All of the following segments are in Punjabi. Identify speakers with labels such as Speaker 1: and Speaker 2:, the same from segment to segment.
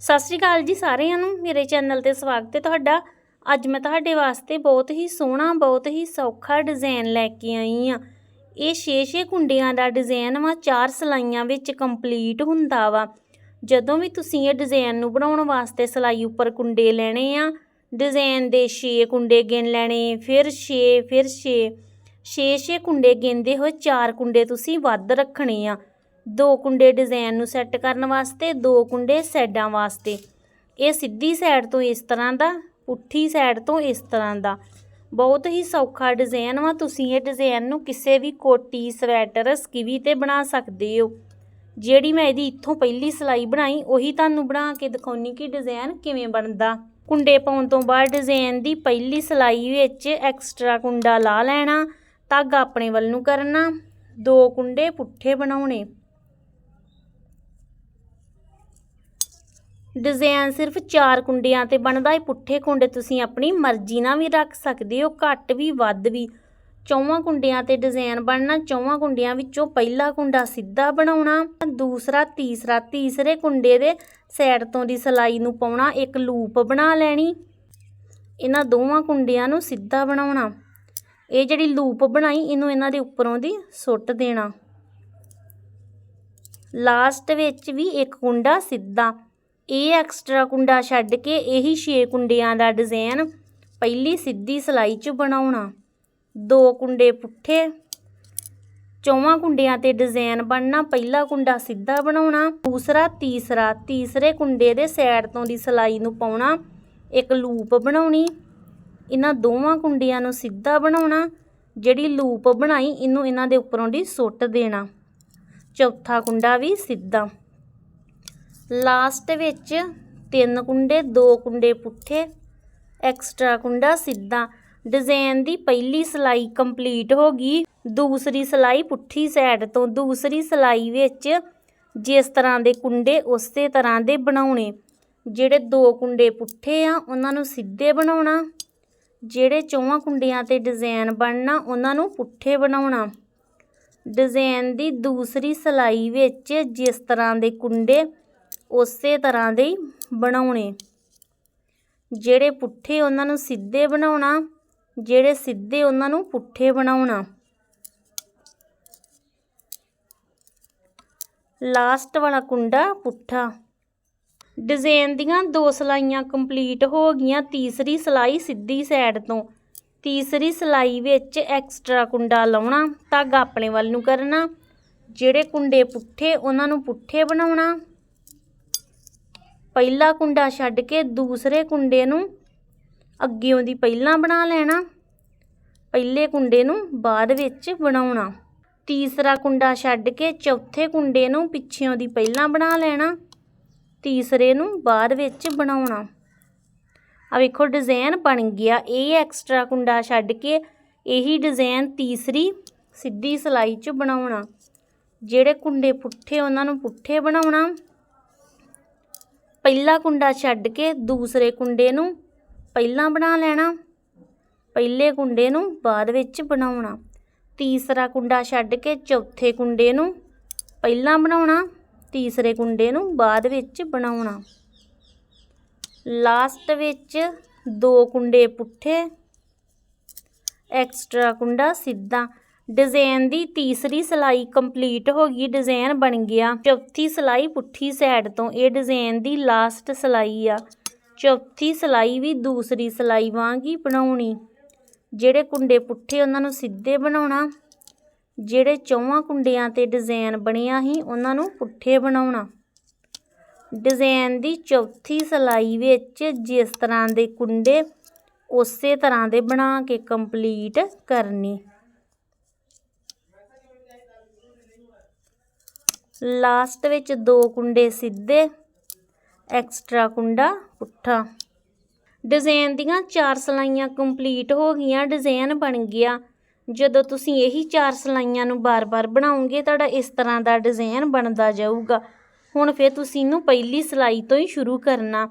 Speaker 1: ਸਤਿ ਸ਼੍ਰੀ ਅਕਾਲ ਜੀ ਸਾਰਿਆਂ ਨੂੰ, ਮੇਰੇ ਚੈਨਲ ਤੇ ਸਵਾਗਤ ਹੈ ਤੁਹਾਡਾ। ਅੱਜ ਮੈਂ ਤੁਹਾਡੇ ਵਾਸਤੇ ਬਹੁਤ ਹੀ ਸੋਹਣਾ, ਬਹੁਤ ਹੀ ਸੌਖਾ ਡਿਜ਼ਾਈਨ ਲੈ ਕੇ ਆਈ ਆ ਇਹ 6-6 ਕੁੰਡਿਆਂ ਦਾ ਡਿਜ਼ਾਈਨ ਵਾ, ਚਾਰ ਸਲਾਈਆਂ ਵਿੱਚ ਕੰਪਲੀਟ ਹੁੰਦਾ ਵਾ। ਜਦੋਂ ਵੀ ਤੁਸੀਂ ਇਹ ਡਿਜ਼ਾਈਨ ਨੂੰ ਬਣਾਉਣ ਵਾਸਤੇ ਸਲਾਈ ਉੱਪਰ ਕੁੰਡੇ ਲੈਣੇ ਆ ਡਿਜ਼ਾਈਨ ਦੇ 6 ਕੁੰਡੇ ਗਿਣ ਲੈਣੇ, ਫਿਰ 6 ਫਿਰ 6 6-6 ਕੁੰਡੇ ਗਿਣਦੇ ਹੋਏ ਚਾਰ ਕੁੰਡੇ ਤੁਸੀਂ ਵੱਧ ਰੱਖਣੇ ਆ। ਦੋ ਕੁੰਡੇ ਡਿਜ਼ਾਈਨ ਨੂੰ ਸੈੱਟ ਕਰਨ ਵਾਸਤੇ, ਦੋ ਕੁੰਡੇ ਸਾਈਡਾਂ ਵਾਸਤੇ। ਇਹ ਸਿੱਧੀ ਸਾਈਡ ਤੋਂ ਇਸ ਤਰ੍ਹਾਂ ਦਾ, ਪੁੱਠੀ ਸਾਈਡ ਤੋਂ ਇਸ ਤਰ੍ਹਾਂ ਦਾ। ਬਹੁਤ ਹੀ ਸੌਖਾ ਡਿਜ਼ਾਈਨ ਵਾ, ਤੁਸੀਂ ਇਹ ਡਿਜ਼ਾਈਨ ਨੂੰ ਕਿਸੇ ਵੀ ਕੋਟੀ, ਸਵੈਟਰ, ਸਕਿਵੀ ਤੇ ਬਣਾ ਸਕਦੇ ਹੋ। ਜਿਹੜੀ ਮੈਂ ਇਹਦੀ ਇੱਥੋਂ ਪਹਿਲੀ ਸਲਾਈ ਬਣਾਈ, ਉਹੀ ਤੁਹਾਨੂੰ ਬਣਾ ਕੇ ਦਿਖਾਉਣੀ ਕਿ ਡਿਜ਼ਾਈਨ ਕਿਵੇਂ ਬਣਦਾ। ਕੁੰਡੇ ਪਾਉਣ ਤੋਂ ਬਾਅਦ ਡਿਜ਼ਾਈਨ ਦੀ ਪਹਿਲੀ ਸਲਾਈ ਵਿੱਚ ਐਕਸਟਰਾ ਕੁੰਡਾ ਲਾ ਲੈਣਾ ਧਾਗਾ ਆਪਣੇ ਵੱਲ ਨੂੰ ਕਰਨਾ। ਦੋ ਕੁੰਡੇ ਪੁੱਠੇ ਬਣਾਉਣੇ। ਡਿਜ਼ਾਈਨ ਸਿਰਫ ਚਾਰ ਕੁੰਡਿਆਂ ਤੇ ਬਣਦਾ ਹੈ ਪੁੱਠੇ ਕੁੰਡੇ ਤੁਸੀਂ ਆਪਣੀ ਮਰਜ਼ੀ ਨਾਲ ਵੀ ਰੱਖ ਸਕਦੇ ਹੋ, ਘੱਟ ਵੀ, ਵੱਧ ਵੀ। ਚੌਵਾਂ ਕੁੰਡਿਆਂ ਤੇ ਡਿਜ਼ਾਈਨ ਬਣਨਾ, ਚੌਵਾਂ ਕੁੰਡਿਆਂ ਵਿੱਚੋਂ ਪਹਿਲਾ ਕੁੰਡਾ ਸਿੱਧਾ ਬਣਾਉਣਾ, ਦੂਸਰਾ, ਤੀਸਰਾ, ਤੀਸਰੇ ਕੁੰਡੇ ਦੇ ਸਾਈਡ ਤੋਂ ਦੀ ਸਲਾਈ ਨੂੰ ਪਾਉਣਾ, ਇੱਕ ਲੂਪ ਬਣਾ ਲੈਣੀ। ਇਹਨਾਂ ਦੋਵਾਂ ਕੁੰਡਿਆਂ ਨੂੰ ਸਿੱਧਾ ਬਣਾਉਣਾ। ਇਹ ਜਿਹੜੀ ਲੂਪ ਬਣਾਈ, ਇਹਨੂੰ ਇਹਨਾਂ ਦੇ ਉੱਪਰੋਂ ਦੀ ਸੁੱਟ ਦੇਣਾ। ਲਾਸਟ ਵਿੱਚ ਵੀ ਇੱਕ ਕੁੰਡਾ ਸਿੱਧਾ। ਇਹ ਐਕਸਟਰਾ ਕੁੰਡਾ ਛੱਡ ਕੇ ਇਹੀ 6 ਕੁੰਡਿਆਂ ਦਾ ਡਿਜ਼ਾਈਨ ਪਹਿਲੀ ਸਿੱਧੀ ਸਲਾਈ 'ਚ ਬਣਾਉਣਾ। ਦੋ ਕੁੰਡੇ ਪੁੱਠੇ। ਚੌਵਾਂ ਕੁੰਡਿਆਂ ਤੇ ਡਿਜ਼ਾਈਨ ਬਣਨਾ, ਪਹਿਲਾ ਕੁੰਡਾ ਸਿੱਧਾ ਬਣਾਉਣਾ, ਦੂਸਰਾ, ਤੀਸਰਾ, ਤੀਸਰੇ ਕੁੰਡੇ ਦੇ ਸਾਈਡ ਤੋਂ ਦੀ ਸਲਾਈ ਨੂੰ ਪਾਉਣਾ, ਇੱਕ ਲੂਪ ਬਣਾਉਣੀ, ਇਹਨਾਂ ਦੋਵਾਂ ਕੁੰਡਿਆਂ ਨੂੰ ਸਿੱਧਾ ਬਣਾਉਣਾ, ਜਿਹੜੀ ਲੂਪ ਬਣਾਈ, ਇਹਨੂੰ ਇਹਨਾਂ ਦੇ ਉੱਪਰੋਂ ਦੀ ਸੁੱਟ ਦੇਣਾ। ਚੌਥਾ ਕੁੰਡਾ ਵੀ ਸਿੱਧਾ। ਲਾਸਟ ਵਿੱਚ ਤਿੰਨ ਕੁੰਡੇ, ਦੋ ਕੁੰਡੇ ਪੁੱਠੇ, ਐਕਸਟਰਾ ਕੁੰਡਾ ਸਿੱਧਾ। ਡਿਜ਼ਾਈਨ ਦੀ ਪਹਿਲੀ ਸਲਾਈ ਕੰਪਲੀਟ ਹੋ ਗਈ। ਦੂਸਰੀ ਸਲਾਈ ਪੁੱਠੀ ਸਾਈਡ ਤੋਂ। ਦੂਸਰੀ ਸਲਾਈ ਵਿੱਚ ਜਿਸ ਤਰ੍ਹਾਂ ਦੇ ਕੁੰਡੇ, ਉਸੇ ਤਰ੍ਹਾਂ ਦੇ ਬਣਾਉਣੇ। ਜਿਹੜੇ ਦੋ ਕੁੰਡੇ ਪੁੱਠੇ ਆ, ਉਹਨਾਂ ਨੂੰ ਸਿੱਧੇ ਬਣਾਉਣਾ। ਜਿਹੜੇ ਚੌਵਾਂ ਕੁੰਡਿਆਂ ਤੇ ਡਿਜ਼ਾਈਨ ਬਣਨਾ, ਉਹਨਾਂ ਨੂੰ ਪੁੱਠੇ ਬਣਾਉਣਾ। ਡਿਜ਼ਾਈਨ ਦੀ ਦੂਸਰੀ ਸਲਾਈ ਵਿੱਚ ਜਿਸ ਤਰ੍ਹਾਂ ਦੇ ਕੁੰਡੇ ਉਸੇ ਤਰ੍ਹਾਂ ਦੇ ਬਣਾਉਣੇ। ਜਿਹੜੇ ਪੁੱਠੇ ਉਹਨਾਂ ਨੂੰ ਸਿੱਧੇ ਬਣਾਉਣਾ, ਜਿਹੜੇ ਸਿੱਧੇ ਉਹਨਾਂ ਨੂੰ ਪੁੱਠੇ ਬਣਾਉਣਾ। ਲਾਸਟ ਵਾਲਾ ਕੁੰਡਾ ਪੁੱਠਾ। ਡਿਜ਼ਾਈਨ ਦੀਆਂ ਦੋ ਸਲਾਈਆਂ ਕੰਪਲੀਟ ਹੋ ਗਈਆਂ, ਤੀਸਰੀ ਸਲਾਈ ਸਿੱਧੀ ਸਾਈਡ ਤੋਂ। ਤੀਸਰੀ ਸਲਾਈ ਵਿੱਚ ਐਕਸਟਰਾ ਕੁੰਡਾ ਲਾਉਣਾ, ਧਾਗਾ ਆਪਣੇ ਵੱਲ ਨੂੰ ਕਰਨਾ। ਜਿਹੜੇ ਕੁੰਡੇ ਪੁੱਠੇ, ਉਹਨਾਂ ਨੂੰ ਪੁੱਠੇ ਬਣਾਉਣਾ। ਪਹਿਲਾ ਕੁੰਡਾ ਛੱਡ ਕੇ ਦੂਸਰੇ ਕੁੰਡੇ ਨੂੰ ਅੱਗਿਓਂ ਦੀ ਪਹਿਲਾਂ ਬਣਾ ਲੈਣਾ, ਪਹਿਲੇ ਕੁੰਡੇ ਨੂੰ ਬਾਅਦ ਵਿੱਚ ਬਣਾਉਣਾ। ਤੀਸਰਾ ਕੁੰਡਾ ਛੱਡ ਕੇ ਚੌਥੇ ਕੁੰਡੇ ਨੂੰ ਪਿੱਛਿਓਂ ਦੀ ਪਹਿਲਾਂ ਬਣਾ ਲੈਣਾ, ਤੀਸਰੇ ਨੂੰ ਬਾਅਦ ਵਿੱਚ ਬਣਾਉਣਾ। ਆ ਵੇਖੋ ਡਿਜ਼ਾਈਨ ਬਣ ਗਿਆ। ਇਹ ਐਕਸਟਰਾ ਕੁੰਡਾ ਛੱਡ ਕੇ ਇਹੀ ਡਿਜ਼ਾਈਨ ਤੀਸਰੀ ਸਿੱਧੀ ਸਲਾਈ 'ਚ ਬਣਾਉਣਾ। ਜਿਹੜੇ ਕੁੰਡੇ ਪੁੱਠੇ ਉਹਨਾਂ ਨੂੰ ਪੁੱਠੇ ਬਣਾਉਣਾ। ਪਹਿਲਾ ਕੁੰਡਾ ਛੱਡ ਕੇ ਦੂਸਰੇ ਕੁੰਡੇ ਨੂੰ ਪਹਿਲਾਂ ਬਣਾ ਲੈਣਾ, ਪਹਿਲੇ ਕੁੰਡੇ ਨੂੰ ਬਾਅਦ ਵਿੱਚ ਬਣਾਉਣਾ। ਤੀਸਰਾ ਕੁੰਡਾ ਛੱਡ ਕੇ ਚੌਥੇ ਕੁੰਡੇ ਨੂੰ ਪਹਿਲਾਂ ਬਣਾਉਣਾ, ਤੀਸਰੇ ਕੁੰਡੇ ਨੂੰ ਬਾਅਦ ਵਿੱਚ ਬਣਾਉਣਾ। ਲਾਸਟ ਵਿੱਚ ਦੋ ਕੁੰਡੇ ਪੁੱਠੇ, ਐਕਸਟਰਾ ਕੁੰਡਾ ਸਿੱਧਾ। ਡਿਜ਼ਾਈਨ ਦੀ ਤੀਸਰੀ ਸਲਾਈ ਕੰਪਲੀਟ ਹੋ ਗਈ ਡਿਜ਼ਾਈਨ ਬਣ ਗਿਆ। ਚੌਥੀ ਸਲਾਈ ਪੁੱਠੀ ਸਾਈਡ ਤੋਂ, ਇਹ ਡਿਜ਼ਾਈਨ ਦੀ ਲਾਸਟ ਸਲਾਈ ਆ। ਚੌਥੀ ਸਲਾਈ ਵੀ ਦੂਸਰੀ ਸਲਾਈ ਵਾਂਗ ਹੀ ਬਣਾਉਣੀ। ਜਿਹੜੇ ਕੁੰਡੇ ਪੁੱਠੇ ਉਹਨਾਂ ਨੂੰ ਸਿੱਧੇ ਬਣਾਉਣਾ। ਜਿਹੜੇ ਚੌਵਾਂ ਕੁੰਡਿਆਂ ਤੇ ਡਿਜ਼ਾਈਨ ਬਣਿਆ ਸੀ, ਉਹਨਾਂ ਨੂੰ ਪੁੱਠੇ ਬਣਾਉਣਾ। ਡਿਜ਼ਾਈਨ ਦੀ ਚੌਥੀ ਸਲਾਈ ਵਿੱਚ ਜਿਸ ਤਰ੍ਹਾਂ ਦੇ ਕੁੰਡੇ, ਉਸੇ ਤਰ੍ਹਾਂ ਦੇ ਬਣਾ ਕੇ ਕੰਪਲੀਟ ਕਰਨੀ। ਲਾਸਟ ਵਿੱਚ ਦੋ ਕੁੰਡੇ ਸਿੱਧੇ, ਐਕਸਟਰਾ ਕੁੰਡਾ ਪੁੱਠਾ। ਡਿਜ਼ਾਈਨ ਦੀਆਂ ਚਾਰ ਸਲਾਈਆਂ ਕੰਪਲੀਟ ਹੋ ਗਈਆਂ, ਡਿਜ਼ਾਈਨ ਬਣ ਗਿਆ। ਜਦੋਂ ਤੁਸੀਂ ਇਹੀ ਚਾਰ ਸਲਾਈਆਂ ਨੂੰ ਬਾਰ-ਬਾਰ ਬਣਾਉਂਗੇ ਤੁਹਾਡਾ ਇਸ ਤਰ੍ਹਾਂ ਦਾ ਡਿਜ਼ਾਈਨ ਬਣਦਾ ਜਾਊਗਾ। ਹੁਣ ਫਿਰ ਤੁਸੀਂ ਇਹਨੂੰ ਪਹਿਲੀ ਸਲਾਈ ਤੋਂ ਹੀ ਸ਼ੁਰੂ ਕਰਨਾ।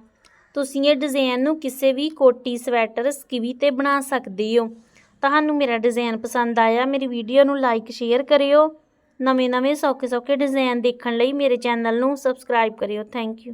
Speaker 1: ਤੁਸੀਂ ਇਹ ਡਿਜ਼ਾਈਨ ਨੂੰ ਕਿਸੇ ਵੀ ਕੋਟੀ, ਸਵੈਟਰ, ਸਕਿਵੀ ਤੇ ਬਣਾ ਸਕਦੇ ਹੋ। ਤੁਹਾਨੂੰ ਮੇਰਾ ਡਿਜ਼ਾਈਨ ਪਸੰਦ ਆਇਆ, ਮੇਰੀ ਵੀਡੀਓ ਨੂੰ ਲਾਈਕ, ਸ਼ੇਅਰ ਕਰਿਓ। ਨਵੇਂ-ਨਵੇਂ ਸੌਖੇ-ਸੌਖੇ ਡਿਜ਼ਾਈਨ ਦੇਖਣ ਲਈ ਮੇਰੇ ਚੈਨਲ ਨੂੰ ਸਬਸਕ੍ਰਾਈਬ ਕਰਿਓ। Thank you